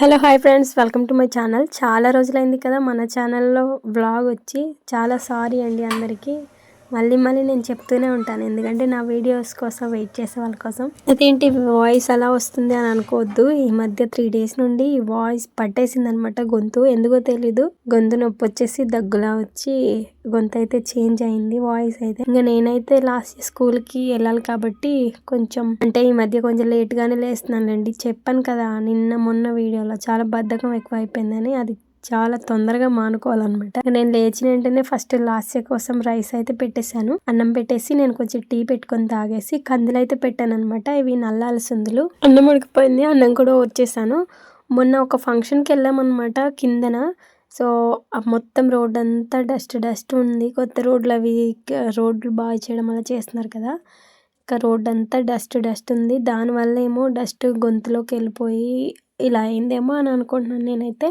Hello hi friends. Welcome to my channel. చాలా రోజులైంది కదా మన ఛానల్లో బ్లాగ్ వచ్చి. చాలా సారీ అండి అందరికీ. మళ్ళీ మళ్ళీ నేను చెప్తూనే ఉంటాను. ఎందుకంటే నా వీడియోస్ కోసం వెయిట్ చేసే వాళ్ళ కోసం. అదేంటి వాయిస్ అలా వస్తుంది అని అనుకోవద్దు. ఈ మధ్య త్రీ డేస్ నుండి వాయిస్ పట్టేసింది అనమాట గొంతు. ఎందుకో తెలీదు. గొంతు నొప్పి వచ్చేసి దగ్గులా వచ్చి గొంతు అయితే చేంజ్ అయింది వాయిస్ అయితే. ఇంకా నేనైతే లాస్ట్ స్కూల్కి వెళ్ళాలి కాబట్టి కొంచెం అంటే ఈ మధ్య కొంచెం లేట్గానే లేస్తున్నానండి చెప్పాను కదా నిన్న మొన్న వీడియోలో చాలా బద్ధకం ఎక్కువ అయిపోయిందని అది చాలా తొందరగా మానుకోవాలన్నమాట. నేను లేచిన వెంటనే ఫస్ట్ లాస్య కోసం రైస్ అయితే పెట్టేశాను. అన్నం పెట్టేసి నేను కొంచెం టీ పెట్టుకొని తాగేసి కందులు అయితే పెట్టాను అనమాట ఇవి నల్ల అలసందులు అన్నం ఉడికిపోయింది. అన్నం కూడా వచ్చేసాను మొన్న ఒక ఫంక్షన్కి వెళ్ళామన్నమాట కిందన. సో మొత్తం రోడ్ అంతా డస్ట్ డస్ట్ ఉంది. కొత్త రోడ్లు అవి రోడ్లు బాగా చేయడం అలా చేస్తున్నారు కదా. ఇంకా రోడ్ అంతా డస్ట్ డస్ట్ ఉంది. దానివల్ల ఏమో డస్ట్ గొంతులోకి వెళ్ళిపోయి ఇలా అయిందేమో అని అనుకుంటున్నాను నేనైతే.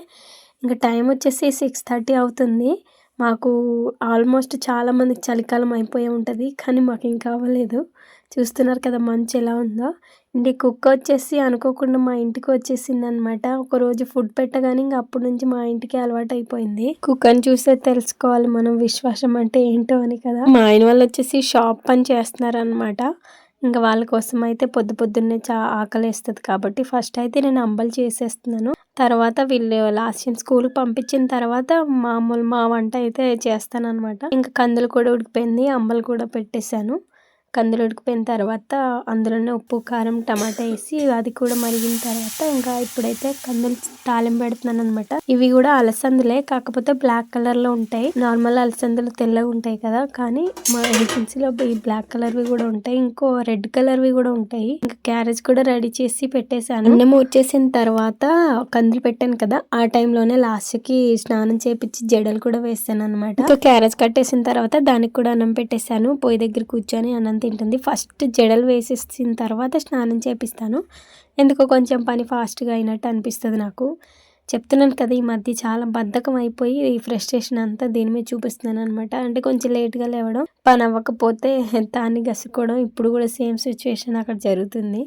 ఇంకా టైం వచ్చేసి సిక్స్ థర్టీ అవుతుంది. మాకు ఆల్మోస్ట్ చాలామందికి చలికాలం అయిపోయి ఉంటుంది కానీ మాకు ఇంకా అవ్వలేదు చూస్తున్నారు కదా మంచు ఎలా ఉందో. ఇంటి కుక్క వచ్చేసి అనుకోకుండా మా ఇంటికి వచ్చేసింది అనమాట ఒకరోజు ఫుడ్ పెట్టగానే ఇంకా అప్పటి నుంచి మా ఇంటికి అలవాటు అయిపోయింది. కుక్కని చూస్తే తెలుసుకోవాలి మనం విశ్వాసం అంటే ఏంటో అని కదా. మా ఆయన వాళ్ళు వచ్చేసి షాప్ పని చేస్తున్నారు అనమాట ఇంకా వాళ్ళ కోసం అయితే పొద్దు పొద్దున్నే చా ఆకలేస్తుంది కాబట్టి ఫస్ట్ అయితే నేను అంబలు చేసేస్తున్నాను. తర్వాత వీళ్ళు లాస్ట్ స్కూల్కి పంపించిన తర్వాత మామూలు మా వంట అయితే చేస్తాను అనమాట ఇంకా కందులు కూడా ఉడికిపోయింది అంబలు కూడా పెట్టేశాను. కందులు ఉడికిపోయిన తర్వాత అందులోనే ఉప్పు కారం టమాటా వేసి అది కూడా మరిగిన తర్వాత ఇంకా ఇప్పుడైతే కందులు తాలింపు పెడుతున్నాను అనమాట ఇవి కూడా అలసందులే కాకపోతే బ్లాక్ కలర్లో ఉంటాయి. నార్మల్ అలసందులు తెల్లగా ఉంటాయి కదా కానీ మా ఏజెన్సీలో ఈ బ్లాక్ కలర్వి కూడా ఉంటాయి. ఇంకో రెడ్ కలర్వి కూడా ఉంటాయి. ఇంకా క్యారేజ్ కూడా రెడీ చేసి పెట్టేశాను. అన్నం వచ్చేసిన తర్వాత కందులు పెట్టాను కదా ఆ టైంలోనే లాస్ట్కి స్నానం చేపించి జడలు కూడా వేస్తాను అనమాట క్యారేజ్ కట్టేసిన తర్వాత దానికి కూడా అన్నం పెట్టేశాను. పొయ్యి దగ్గర కూర్చొని అన్నం తింటుంది. ఫస్ట్ జడలు వేసేసిన తర్వాత స్నానం చేపిస్తాను. ఎందుకో కొంచెం పని ఫాస్ట్గా అయినట్టు అనిపిస్తుంది నాకు. చెప్తున్నాను కదా ఈ మధ్య చాలా బద్ధకం అయిపోయి ఈ ఫ్రస్ట్రేషన్ అంతా దీని మీద చూపిస్తున్నాను అనమాట అంటే కొంచెం లేట్గా లేవడం పని అవ్వకపోతే దాన్ని గసుకోవడం ఇప్పుడు కూడా సేమ్ సిచ్యువేషన్ అక్కడ జరుగుతుంది.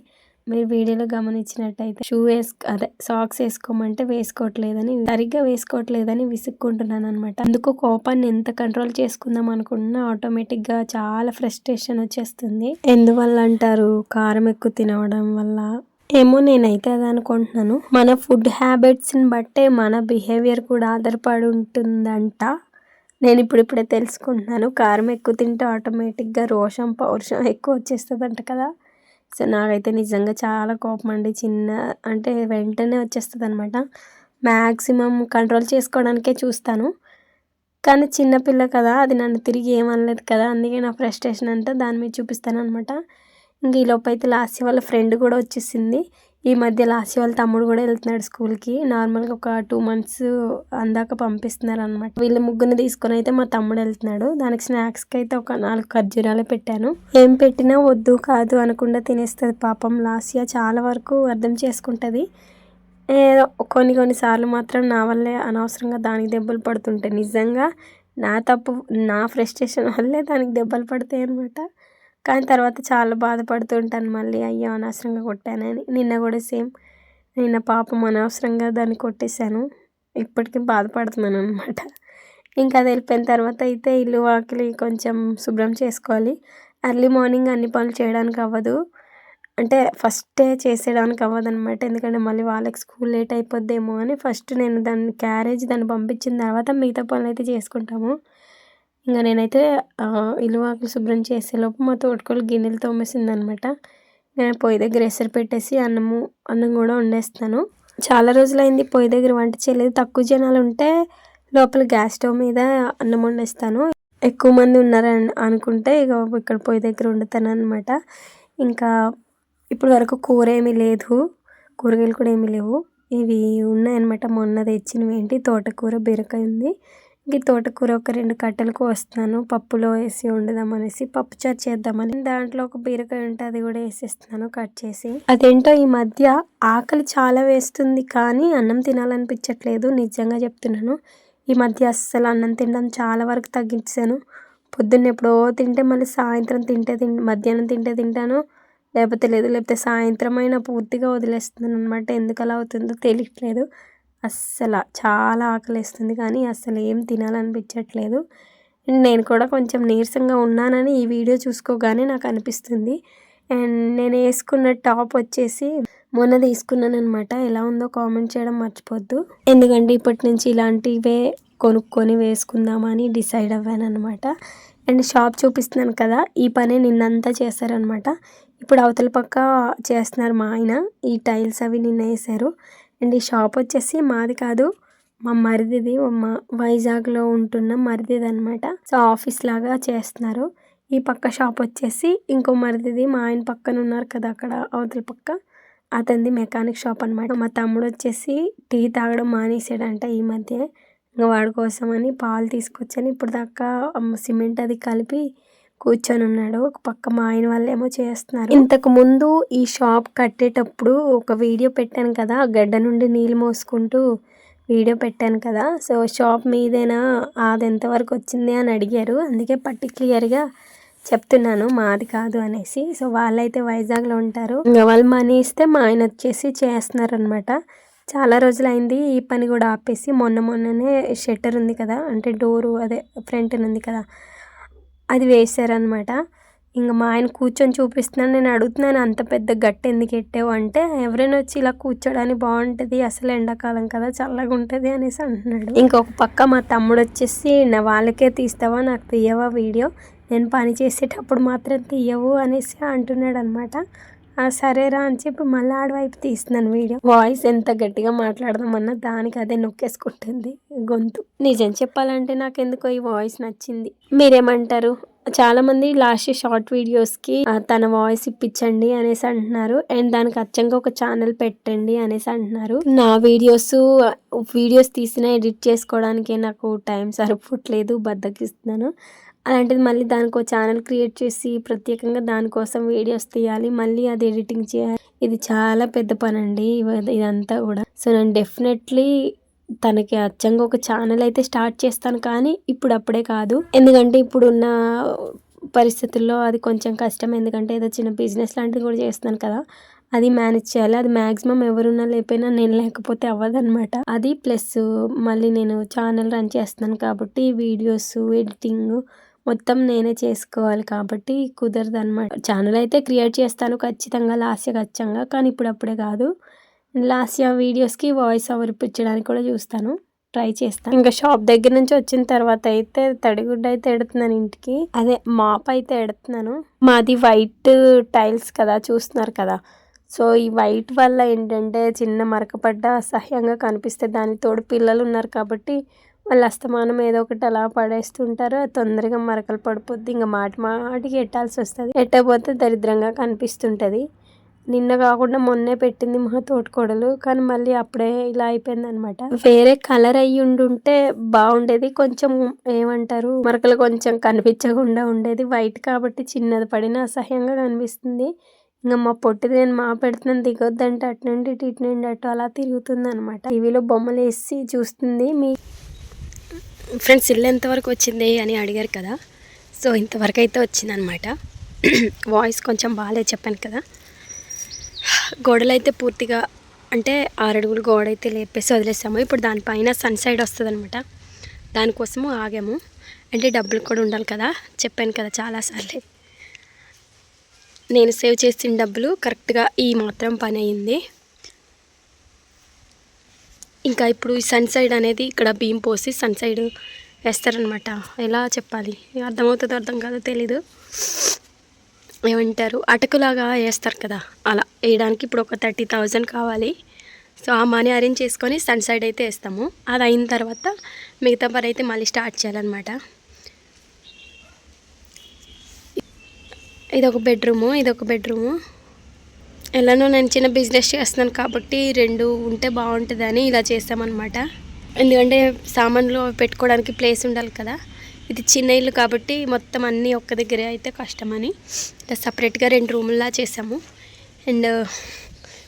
మీరు వీడియోలో గమనించినట్టయితే షూ వేసు అదే సాక్స్ వేసుకోమంటే వేసుకోవట్లేదని సరిగ్గా వేసుకోవట్లేదని విసుక్కుంటున్నాను అనమాట అందుకు కోపాన్ని ఎంత కంట్రోల్ చేసుకుందాం అనుకుంటున్నా ఆటోమేటిక్గా చాలా ఫ్రస్ట్రేషన్ వచ్చేస్తుంది. ఎందువల్ల అంటారు? కారం ఎక్కువ తినవడం వల్ల. ఏమో నేనైతే అది అనుకుంటున్నాను. మన ఫుడ్ హ్యాబిట్స్ని బట్టే మన బిహేవియర్ కూడా ఆధారపడి ఉంటుందంట. నేను ఇప్పుడు ఇప్పుడే తెలుసుకుంటున్నాను. కారం ఎక్కువ తింటే ఆటోమేటిక్గా రోషం పౌరుషం ఎక్కువ వచ్చేస్తుందంట కదా. సో నాకైతే నిజంగా చాలా కోపం అండి చిన్న అంటే వెంటనే వచ్చేస్తుంది అనమాట మ్యాక్సిమం కంట్రోల్ చేసుకోవడానికే చూస్తాను. కానీ చిన్నపిల్ల కదా అది నన్ను తిరిగి ఏమనలేదు కదా అందుకే నా ఫ్రస్ట్రేషన్ అంతా దాని మీద చూపిస్తాను అనమాట ఇంక ఈ లోపు అయితే లాస్ట్ వాళ్ళ ఫ్రెండ్ కూడా వచ్చేసింది. ఈ మధ్య లాస్ట్ వాళ్ళ తమ్ముడు కూడా వెళ్తున్నాడు స్కూల్కి. నార్మల్గా ఒక టూ మంత్స్ అందాక పంపిస్తున్నారు అనమాట వీళ్ళు ముగ్గురిని తీసుకొని అయితే మా తమ్ముడు వెళ్తున్నాడు. దానికి స్నాక్స్కి అయితే ఒక నాలుగు ఖర్జూరాలు పెట్టాను. ఏం పెట్టినా వద్దు కాదు అనకుండా తినేస్తుంది పాపం. లాస్య చాలా వరకు అర్థం చేసుకుంటుంది. ఏదో కొన్ని కొన్నిసార్లు మాత్రం నా వల్లే అనవసరంగా దానికి దెబ్బలు పడుతుంటాయి. నిజంగా నా తప్పు నా ఫ్రస్ట్రేషన్ వల్లే దానికి దెబ్బలు పడతాయి అనమాట కానీ తర్వాత చాలా బాధపడుతుంటాను మళ్ళీ అయ్యో అనవసరంగా కొట్టానని నిన్న కూడా సేమ్. నిన్న పాపం అనవసరంగా దాన్ని కొట్టేశాను. ఇప్పటికీ బాధపడుతున్నాను అనమాట ఇంకా అది వెళ్ళిపోయిన తర్వాత అయితే ఇల్లు వాకిలి కొంచెం శుభ్రం చేసుకోవాలి. అర్లీ మార్నింగ్ అన్ని పనులు చేయడానికి అవ్వదు. అంటే ఫస్టే చేసేయడానికి అవ్వదు అనమాట ఎందుకంటే మళ్ళీ వాళ్ళకి స్కూల్ లేట్ అయిపోద్దేమో అని. ఫస్ట్ నేను దాన్ని క్యారేజ్ దాన్ని పంపించిన తర్వాత మిగతా పనులు అయితే చేసుకుంటాము. ఇంకా నేనైతే ఇల్లు వాకిలి శుభ్రం చేసేలోపు మా తోటకోళ్ళు గిన్నెలు తోమేసిందనమాట. నేను పొయ్యి దగ్గర ఎసరు పెట్టేసి అన్నము అన్నం కూడా వండేస్తాను చాలా రోజులైంది పొయ్యి దగ్గర వంట చేయలేదు. తక్కువ జనాలు ఉంటే లోపల గ్యాస్ స్టవ్ మీద అన్నం వండేస్తాను. ఎక్కువ మంది ఉన్నారని అనుకుంటే ఇక ఇక్కడ పొయ్యి దగ్గర వండుతాను అనమాట ఇంకా ఇప్పుడు వరకు కూర ఏమీ లేదు. కూరగాయలు కూడా ఏమీ లేవు. ఇవి ఉన్నాయన్నమాట మొన్న తెచ్చినవి ఏంటి? తోటకూర బీరకాయ ఉంది. ఈ తోటకూర ఒక రెండు కట్టెలకు కోస్తున్నాను పప్పులో వేసి వండుదాం అనేసి పప్పు చారు చేద్దామని దాంట్లో ఒక బీరకాయ ఉంటే అది కూడా వేసేస్తున్నాను కట్ చేసి. అదేంటో ఈ మధ్య ఆకలి చాలా వేస్తుంది కానీ అన్నం తినాలనిపించట్లేదు నిజంగా చెప్తున్నాను. ఈ మధ్య అస్సలు అన్నం తినడం చాలా వరకు తగ్గించాను పొద్దున్న ఎప్పుడో తింటే మళ్ళీ సాయంత్రం తింటే తింటే మధ్యాహ్నం తింటే తింటాను. లేకపోతే లేదు లేకపోతే సాయంత్రం అయినా పూర్తిగా వదిలేస్తున్నాను అనమాట ఎందుకు అలా అవుతుందో తెలియట్లేదు. అస్సలు చాలా ఆకలిస్తుంది కానీ అస్సలు ఏం తినాలనిపించట్లేదు. అండ్ నేను కూడా కొంచెం నీరసంగా ఉన్నానని ఈ వీడియో చూసుకోగానే నాకు అనిపిస్తుంది. అండ్ నేను వేసుకున్న టాప్ వచ్చేసి మొన్న తీసుకున్నాను అనమాట ఎలా ఉందో కామెంట్ చేయడం మర్చిపోద్దు. ఎందుకంటే ఇప్పటి నుంచి ఇలాంటివే కొనుక్కొని వేసుకుందామని డిసైడ్ అవ్వాను అనమాట అండ్ షాప్ చూపిస్తున్నాను కదా ఈ పని నిన్నంతా చేశారనమాట ఇప్పుడు అవతల పక్క చేస్తున్నారు మా ఆయన. ఈ టైల్స్ అవి నిన్న వేసారు అండ్ ఈ షాప్ వచ్చేసి మాది కాదు మా మరిదిది మా వైజాగ్లో ఉంటున్న మరిదిది అనమాట సో ఆఫీస్ లాగా చేస్తున్నారు. ఈ పక్క షాప్ వచ్చేసి ఇంకో మరిదిది మా ఆయన పక్కన ఉన్నారు కదా అక్కడ అవతల పక్క. అతనిది మెకానిక్ షాప్ అనమాట మా తమ్ముడు వచ్చేసి టీ తాగడం మానేసాడంట ఈ మధ్య. ఇంకా వాడి కోసం అని పాలు తీసుకొచ్చాను. ఇప్పుడు దాకా సిమెంట్ అది కలిపి కూర్చొని ఉన్నాడు. ఒక పక్క మా ఆయన వాళ్ళు ఏమో చేస్తున్నారు. ఇంతకు ముందు ఈ షాప్ కట్టేటప్పుడు ఒక వీడియో పెట్టాను కదా గడ్డ నుండి నీళ్ళు మోసుకుంటూ వీడియో పెట్టాను కదా. సో షాప్ మీదేనా అది ఎంతవరకు వచ్చింది అని అడిగారు. అందుకే పర్టిక్యులర్గా చెప్తున్నాను మాది కాదు అనేసి. సో వాళ్ళైతే వైజాగ్లో ఉంటారు. ఇంకా వాళ్ళు మనీ ఇస్తే మా ఆయన వచ్చేసి చేస్తున్నారు అనమాట చాలా రోజులైంది ఈ పని కూడా ఆపేసి. మొన్న మొన్ననే షట్టర్ ఉంది కదా అంటే డోరు అదే ఫ్రంట్ ఉంది కదా. అది వేసారనమాట ఇంకా మా ఆయన కూర్చొని చూపిస్తున్నాను నేను అడుగుతున్నాను అంత పెద్ద గట్టు ఎందుకు ఎట్టావు? అంటే ఎవరైనా వచ్చి ఇలా కూర్చోడానికి బాగుంటుంది అసలు ఎండాకాలం కదా చల్లగా ఉంటుంది అనేసి అంటున్నాడు. ఇంకొక పక్క మా తమ్ముడు వచ్చేసి నా వాళ్ళకే తీస్తావా నాకు తీయవా వీడియో? నేను పని చేసేటప్పుడు మాత్రం తీయవు అనేసి అంటున్నాడు అనమాట సరేరా అని చెప్పి మళ్ళీ ఆడవైపు తీస్తున్నాను వీడియో. వాయిస్ ఎంత గట్టిగా మాట్లాడదామన్నా దానికి అదే నొక్కేసుకుంటుంది గొంతు. నిజం చెప్పాలంటే నాకు ఎందుకో ఈ వాయిస్ నచ్చింది. మీరేమంటారు? చాలా మంది లాస్ట్ షార్ట్ వీడియోస్కి తన వాయిస్ ఇప్పించండి అనేసి అంటున్నారు. అండ్ దానికి అచ్చంగా ఒక ఛానల్ పెట్టండి అనేసి అంటున్నారు. నా వీడియోస్ వీడియోస్ తీసిన ఎడిట్ చేసుకోవడానికి నాకు టైం సరిపోవట్లేదు బద్దకిస్తున్నాను. అలాంటిది మళ్ళీ దానికో ఛానల్ క్రియేట్ చేసి ప్రత్యేకంగా దానికోసం వీడియోస్ తీయాలి. మళ్ళీ అది ఎడిటింగ్ చేయాలి. ఇది చాలా పెద్ద పని అండి ఇదంతా కూడా. సో నేను డెఫినెట్లీ తనకి అచ్చంగా ఒక ఛానల్ అయితే స్టార్ట్ చేస్తాను కానీ ఇప్పుడు అప్పుడే కాదు. ఎందుకంటే ఇప్పుడున్న పరిస్థితుల్లో అది కొంచెం కష్టం. ఎందుకంటే ఏదో చిన్న బిజినెస్ లాంటిది కూడా చేస్తున్నాను కదా. అది మేనేజ్ చేయాలి. అది మ్యాక్సిమం ఎవరున్నా లేకపోయినా నేను లేకపోతే అవ్వదనమాట అది ప్లస్ మళ్ళీ నేను ఛానల్ రన్ చేస్తున్నాను కాబట్టి వీడియోస్ ఎడిటింగ్ మొత్తం నేనే చేసుకోవాలి కాబట్టి కుదరదు అనమాట ఛానల్ అయితే క్రియేట్ చేస్తాను ఖచ్చితంగా లాస్య ఖచ్చితంగా కానీ ఇప్పుడప్పుడే కాదు. లాస్య వీడియోస్కి వాయిస్ ఓవర్ ఇప్పించడానికి కూడా చూస్తాను ట్రై చేస్తాను. ఇంకా షాప్ దగ్గర నుంచి వచ్చిన తర్వాత అయితే తడిగుడ్డ అయితే ఎడుతున్నాను ఇంటికి. అదే మాప్ అయితే ఎడుతున్నాను. మాది వైట్ టైల్స్ కదా చూస్తున్నారు కదా. సో ఈ వైట్ వల్ల ఏంటంటే చిన్న మరకపడ్డ అసహ్యంగా కనిపిస్తే దాని తోడు పిల్లలు ఉన్నారు కాబట్టి వాళ్ళు అస్తమానం ఏదో ఒకటి అలా పడేస్తుంటారు. తొందరగా మరకలు పడిపోద్ది. ఇంకా మాటి మాటికి ఎట్టాల్సి వస్తుంది? ఎట్టకపోతే దరిద్రంగా కనిపిస్తుంటుంది. నిన్న కాకుండా మొన్నే పెట్టింది మా తోటకోడలు. కానీ మళ్ళీ అప్పుడే ఇలా అయిపోయింది అనమాట వేరే కలర్ అయ్యి ఉండుంటే బాగుండేది. కొంచెం ఏమంటారు? మరకలు కొంచెం కనిపించకుండా ఉండేది. వైట్ కాబట్టి చిన్నది పడిన అసహ్యంగా కనిపిస్తుంది. ఇంకా మా పొట్టిది నేను మా పెడుతున్నాను. దిగొద్దంటే అటు నుండి ఇటు నుండి అటు అలా తిరుగుతుంది అనమాట టీవీలో బొమ్మలు వేసి చూస్తుంది. మీ ఫ్రెండ్స్ ఇల్లు ఎంతవరకు వచ్చింది అని అడిగారు కదా. సో ఇంతవరకు అయితే వచ్చిందనమాట. వాయిస్ కొంచెం బాగాలే చెప్పాను కదా. గోడలు అయితే పూర్తిగా అంటే ఆరడుగులు గోడ అయితే లేపేసి వదిలేసాము. ఇప్పుడు దానిపైన సన్ సైడ్ వస్తుంది అనమాట దానికోసము ఆగాము. అంటే డబ్బులు కూడా ఉండాలి కదా. చెప్పాను కదా చాలాసార్లు. నేను సేవ్ చేసిన డబ్బులు కరెక్ట్గా ఈ మాత్రం పని అయింది ఇంకా ఇప్పుడు ఈ సన్ సైడ్ అనేది ఇక్కడ బీమ్ పోసి సన్ సైడ్ వేస్తారనమాట ఎలా చెప్పాలి? అర్థమవుతుందో అర్థం కాదో తెలీదు. ఏమంటారు? అటకులాగా వేస్తారు కదా. అలా వేయడానికి ఇప్పుడు ఒక థర్టీ థౌజండ్ కావాలి. సో ఆ మనీ అరేంజ్ చేసుకొని సన్ సైడ్ అయితే వేస్తాము. అది అయిన తర్వాత మిగతా పని అయితే మళ్ళీ స్టార్ట్ చేయాలన్నమాట. ఇది ఒక బెడ్రూము ఇది ఒక బెడ్రూము. ఎలానో నేను చిన్న బిజినెస్ చేస్తున్నాను కాబట్టి రెండు ఉంటే బాగుంటుందని ఇలా చేస్తామన్నమాట. ఎందుకంటే సామాన్లు పెట్టుకోవడానికి ప్లేస్ ఉండాలి కదా. ఇది చిన్న ఇల్లు కాబట్టి మొత్తం అన్నీ ఒక్క దగ్గరే అయితే కష్టమని సపరేట్గా రెండు రూముల్లా చేసాము అండ్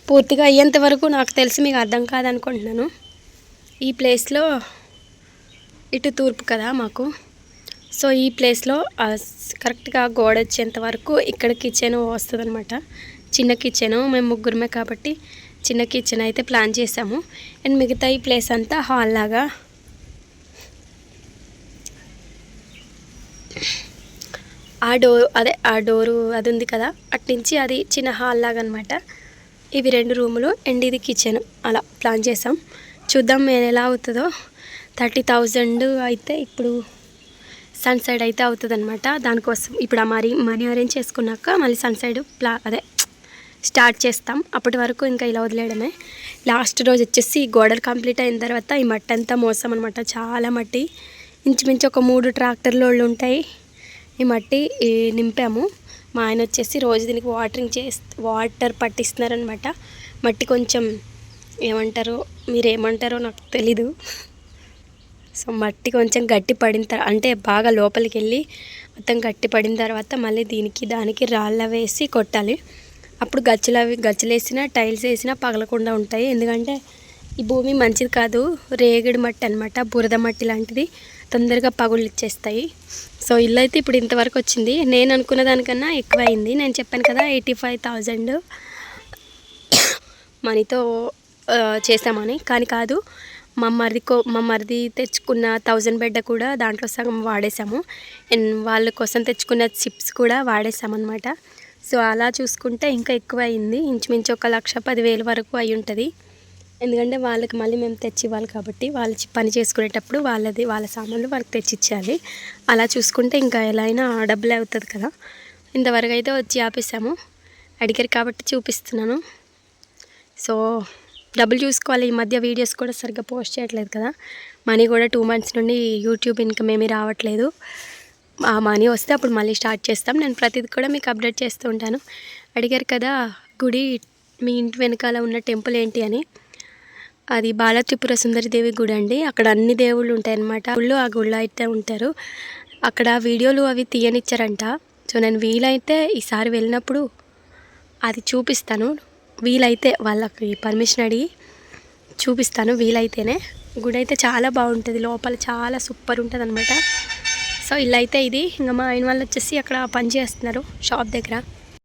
పూర్తిగా అయ్యేంత వరకు నాకు తెలిసి మీకు అర్థం కాదనుకుంటున్నాను. ఈ ప్లేస్లో ఇటు తూర్పు కదా మాకు. సో ఈ ప్లేస్లో కరెక్ట్గా గోడ వచ్చేంత వరకు ఇక్కడ కిచెన్ వస్తుంది అనమాట చిన్న కిచెను మేము ముగ్గురమే కాబట్టి చిన్న కిచెన్ అయితే ప్లాన్ చేసాము. అండ్ మిగతా ఈ ప్లేస్ అంతా హాల్ లాగా. ఆ డోర్ అదే ఆ డోరు అది ఉంది కదా అట్నుంచి అది చిన్న హాల్ లాగా అనమాట ఇవి రెండు రూములు అండ్ ఇది కిచెన్ అలా ప్లాన్ చేసాం. చూద్దాం నేను ఎలా అవుతుందో. థర్టీ థౌజండ్ అయితే ఇప్పుడు సన్ సైడ్ అయితే అవుతుంది అనమాట దానికోసం ఇప్పుడు ఆ మరీ మనీ అరేంజ్ చేసుకున్నాక మళ్ళీ సన్ సైడ్ ప్లా అదే స్టార్ట్ చేస్తాం. అప్పటి వరకు ఇంకా ఇలా వదిలేయడమే. లాస్ట్ రోజు వచ్చేసి గోడలు కంప్లీట్ అయిన తర్వాత ఈ మట్టి అంతా మోసం అనమాట చాలా మట్టి. ఇంచుమించు ఒక మూడు ట్రాక్టర్లు వాళ్ళు ఉంటాయి. ఈ మట్టి నింపాము. మా ఆయన వచ్చేసి రోజు దీనికి వాటరింగ్ చేసి వాటర్ పట్టిస్తున్నారనమాట మట్టి కొంచెం ఏమంటారో? మీరు ఏమంటారో నాకు తెలీదు. సో మట్టి కొంచెం గట్టి పడిన తర్వాత అంటే బాగా లోపలికి వెళ్ళి మొత్తం గట్టి పడిన తర్వాత మళ్ళీ దీనికి దానికి రాళ్ళ వేసి కొట్టాలి. అప్పుడు గచ్చులు అవి గచ్చులు వేసినా టైల్స్ వేసినా పగలకుండా ఉంటాయి. ఎందుకంటే ఈ భూమి మంచిది కాదు. రేగిడి మట్టి అనమాట బురద మట్టి లాంటిది. తొందరగా పగుళ్ళు ఇచ్చేస్తాయి. సో ఇల్లు అయితే ఇప్పుడు ఇంతవరకు వచ్చింది. నేను అనుకున్న దానికన్నా ఎక్కువ అయింది నేను చెప్పాను కదా ఎయిటీ ఫైవ్ థౌజండ్ మనీతో చేసామని కానీ కాదు మా మరిది కో మా మరిది తెచ్చుకున్న థౌజండ్ బెడ్ కూడా దాంట్లో సగం వాడేసాము అండ్ వాళ్ళ కోసం తెచ్చుకున్న చిప్స్ కూడా వాడేసామన్నమాట సో అలా చూసుకుంటే ఇంకా ఎక్కువ అయింది ఇంచుమించు ఒక లక్ష పదివేలు వరకు అయి ఉంటుంది. ఎందుకంటే వాళ్ళకి మళ్ళీ మేము తెచ్చి ఇవ్వాలి కాబట్టి వాళ్ళు పని చేసుకునేటప్పుడు వాళ్ళది వాళ్ళ సామాన్లు వాళ్ళకి తెచ్చిచ్చాలి. అలా చూసుకుంటే ఇంకా ఎలా అయినా డబ్బులే అవుతుంది కదా. ఇంతవరకు అయితే వచ్చి ఆపేసాము. అడిగారు కాబట్టి చూపిస్తున్నాను. సో డబ్బులు చూసుకోవాలి. ఈ మధ్య వీడియోస్ కూడా సరిగ్గా పోస్ట్ చేయట్లేదు కదా. మనీ కూడా టూ మంత్స్ నుండి యూట్యూబ్ ఇన్కమ్ ఏమీ రావట్లేదు. ఆ మనీ వస్తే అప్పుడు మళ్ళీ స్టార్ట్ చేస్తాం. నేను ప్రతిదీ కూడా మీకు అప్డేట్ చేస్తూ ఉంటాను. అడిగారు కదా గుడి మీ ఇంటి వెనకాల ఉన్న టెంపుల్ ఏంటి అని. అది బాల త్రిపుర సుందరిదేవి గుడి అండి. అక్కడ అన్ని దేవుళ్ళు ఉంటాయన్నమాట. గుళ్ళు ఆ గుళ్ళు అయితే ఉంటారు. అక్కడ వీడియోలు అవి తీయనిచ్చారంట. సో నేను వీలైతే ఈసారి వెళ్ళినప్పుడు అది చూపిస్తాను. వీలైతే వాళ్ళకి పర్మిషన్ అడిగి చూపిస్తాను. వీలైతేనే. గుడి అయితే చాలా బాగుంటుంది. లోపల చాలా సూపర్ ఉంటుంది అనమాట సో ఇల్లు అయితే ఇది. ఇంకా మా ఆయన వాళ్ళు వచ్చేసి అక్కడ పని చేస్తున్నారు షాప్ దగ్గర.